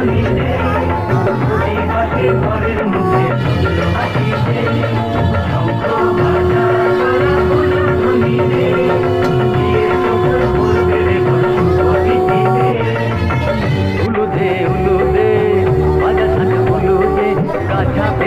হাসিতে হাসি ঘরের মুখে হাসিতে